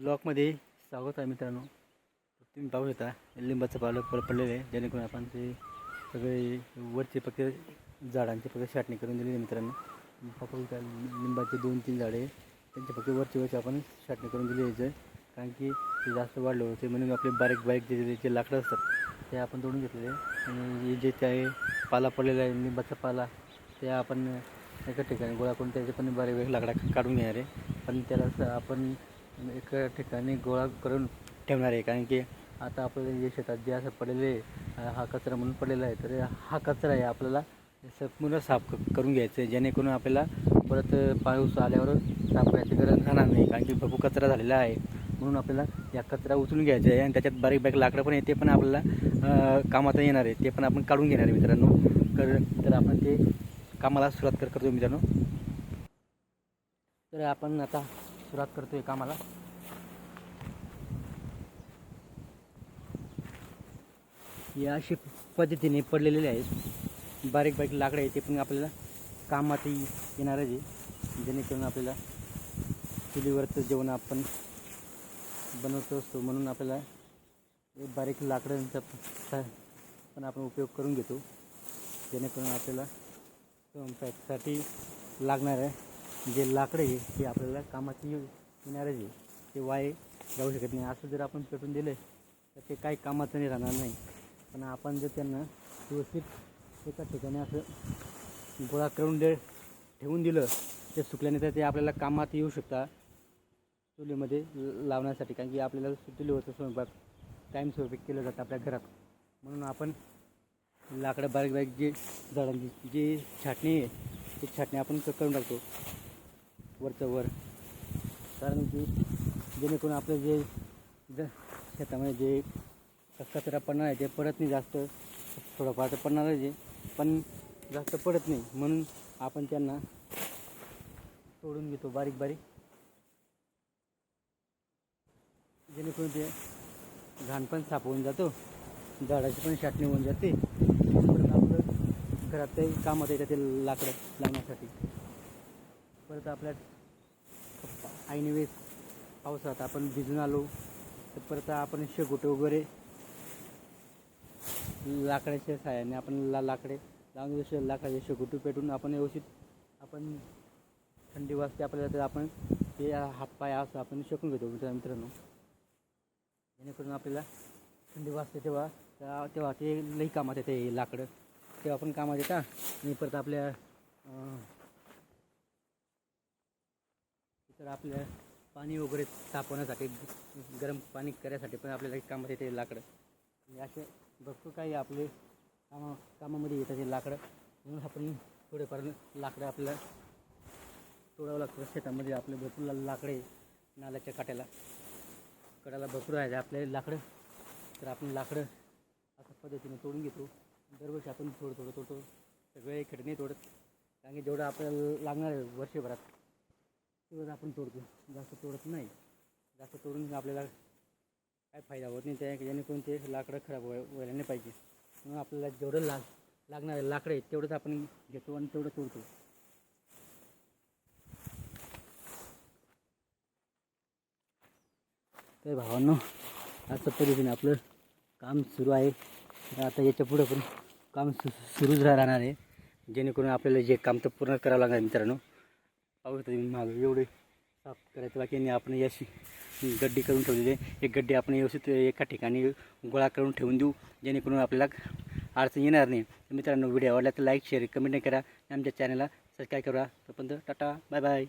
ब्लॉकमध्ये स्वागत आहे मित्रांनो. तुम्ही पाहू शकता लिंबाचं पालं पड पडलेलं आहे. जेणेकरून आपण ते सगळे वरचे फक्त झाडांचे फक्त छाटणी करून दिलेली आहे मित्रांनो. पाहू लिंबाचे दोन तीन झाडे आहे. त्यांचे फक्त वरचे वरचे आपण छाटणी करून दिली आहे. कारण की ते जास्त वाढले होते म्हणून आपले बारीक बारीक जे जे लाकडं असतात ते आपण तोडून घेतलेले आणि जे त्या पाला पडलेला आहे लिंबाचा पाला ते आपण एका ठिकाणी गोळा करून त्याचे पण बारीक बारीक लाकडा काढून घेणार आहे. पण त्याला आपण एका ठिकाणी गोळा करून ठेवणार आहे. कारण की आता आपल्याला जे शेतात जे असं पडलेले आहे, हा कचरा म्हणून पडलेला आहे तर हा कचरा आहे आपल्याला संपूर्ण साफ क- करून घ्यायचं आहे. जेणेकरून आपल्याला परत पाऊस आल्यावर साफ करायची गरज राहणार नाही. कारण की भरपूर कचरा झालेला आहे. म्हणून आपल्याला या कचरा उचलून घ्यायचा आहे. आणि त्याच्यात बारीक बारीक लाकडं पण आहे ते पण आपल्याला कामात येणार आहे. ते पण आपण काढून घेणार आहे मित्रांनो. तर तर आपण ते कामाला सुरुवात कर करतो मित्रांनो. तर आपण आता सुरुवात करतोय कामाला. या अशी पद्धतीने पडलेले आहेत. बारीक बारीक लाकडं आहे ते पण आपल्याला कामात येणार आहे जेणेकरून आपल्याला चुलीवरचं जेवण आपण बनवतो असतो म्हणून आपल्याला हे बारीक लाकडांचा पण आपण उपयोग करून घेतो. जेणेकरून आपल्याला स्वयंपाकासाठी आहे जे लाकडं आहे ते आपल्याला कामाची येणारच आहे ते वाय जाऊ शकत नाही. असं जर आपण पेटून दिलं तर ते काही कामाचं नाही राहणार नाही. पण आपण जर त्यांना व्यवस्थित एका ठिकाणी असं गोळा करून दे ठेवून दिलं ते सुकल्यानंतर ते आपल्याला कामात येऊ शकता. चुलीमध्ये लावण्यासाठी कारण की आपल्याला चुलीवरचं स्वयंपाक. कायमस्वरूपी केलं जातं आपल्या घरात. म्हणून आपण लाकडं बारीक बारीक जे झाडांची जी छाटणी आहे ती छाटणी आपण करून टाकतो. वरच्या वर. कारण की जेणेकरून आपलं जे ज शेतामध्ये जे कचरा पडणार आहे ते पडत नाही जास्त. थोडंफार तर पडणार आहे पण जास्त पडत नाही. म्हणून आपण त्यांना तोडून घेतो बारीक बारीक. जेणेकरून ते घाण पण साफ होऊन जातो. झाडाची पण छाटणी होऊन जाते. आपलं आपलं काही कामात येतं ते लाकडं लावण्यासाठी. परत आपल्या ऐनवेळेस पावसात आपण भिजून आलो. तर परत आपण शेकोटे वगैरे लाकडाच्या साह्याने आपण ला लाकडे लावून जसे लाकडाचे शेकोटी पेटून आपण व्यवस्थित आपण थंडी वाजते आपल्याला तर आपण ते हातपाय असं आपण शेकून घेतो मित्रांनो. जेणेकरून आपल्याला थंडी वाजते तेव्हा तेव्हा ते लई कामात येते हे लाकडं. तेव्हा पण कामात येतात आणि परत आपल्या तर आपल्या पाणी वगैरे तापवण्यासाठी गरम पाणी करायसाठी पण आपल्याला कामात येते लाकडं. आणि असे भरपूर काही आपले कामा कामामध्ये येतात हे लाकडं. म्हणून आपण थोडेफार लाकडं आपल्याला तोडावं लागतं. शेतामध्ये आपले भरपूर लाकडे नाल्याच्या काट्याला. कडाला भरपूर आहे आपले लाकडं तर आपण लाकडं अशा पद्धतीने तोडून घेतो. दरवर्षी आपण थोडं थोडं तोडतो. सगळे इकडे नाही तोडत. कारण की जेवढं आपल्याला लागणार आहे वर्षभरात तेवढं आपण तोडतो. जास्त तोडत नाही. जास्त तोडून आपल्याला काय फायदा होत नाही त्या जेणेकरून ते लाकडं खराब व्हाय व्हायला नाही पाहिजे. म्हणून आपल्याला जेवढं लाग लागणार लाकडं आहे तेवढंच आपण घेतो आणि तेवढं तोडतो. तर भावांनो अशा पद्धतीने आपलं काम सुरू आहे. तर आता याच्या पुढं पण काम सु सुरूच राहणार आहे. जेणेकरून आपल्याला जे काम तर पूर्ण करावं लागणार मित्रांनो. पाहू शकता तुम्ही मागं. एवढे साफ करायचं बाकी आणि आपण याशी गड्डी करून ठेवलेली आहे. एक गड्डी आपण व्यवस्थित एका ठिकाणी गोळा करून ठेवून देऊ. जेणेकरून आपल्याला अडचण येणार नाही. मित्रांनो व्हिडिओ आवडला तर लाईक शेअर कमेंट करा. आणि आमच्या चॅनलला सबस्क्राईब करा. तोपर्यंत टाटा बाय बाय